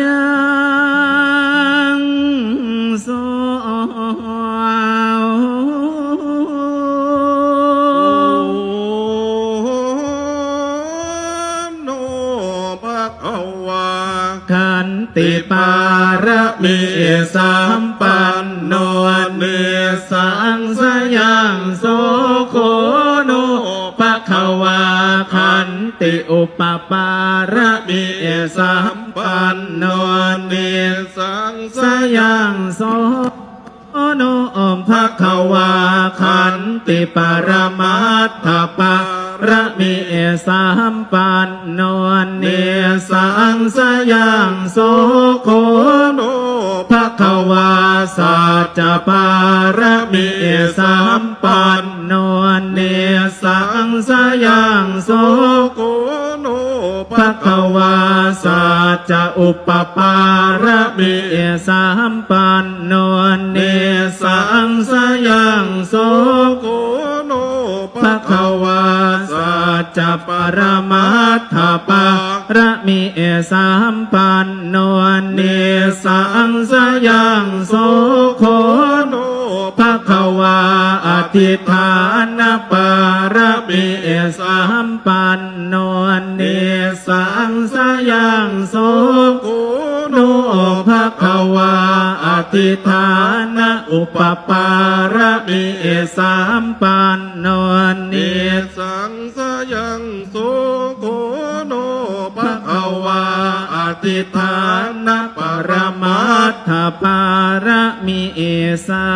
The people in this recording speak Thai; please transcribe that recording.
ยังสอนพระเอาวาขันติปาระมีสามปันโนเมสังสยามโสโคโนปะขวา ติอุปปาระมีสัมปันโนเนสังสยังโสโอโนอมภะควาคันติปรมัตถปะระมิเอสามปันโนเนสังสยังโสโคโนภะควาสัจปาระมิเอสามปันโนเนสังสยังโสโค ภะควาสัจจะอุปปาระมิสามปันโนเนสังสยังโสโกโนภะควาสัจจะปรมัตถปาระมิสามปันโนเนสังสยังโสโคโนภะควาอธิฐานปารมิสามปันโนเน สังสยังโสโกโนภะคะวาอธิฐานอุปปาระมิสามปันโนเนสังสยังโสโกโนภะคะวาอธิฐานปรมัตถปาระมิสา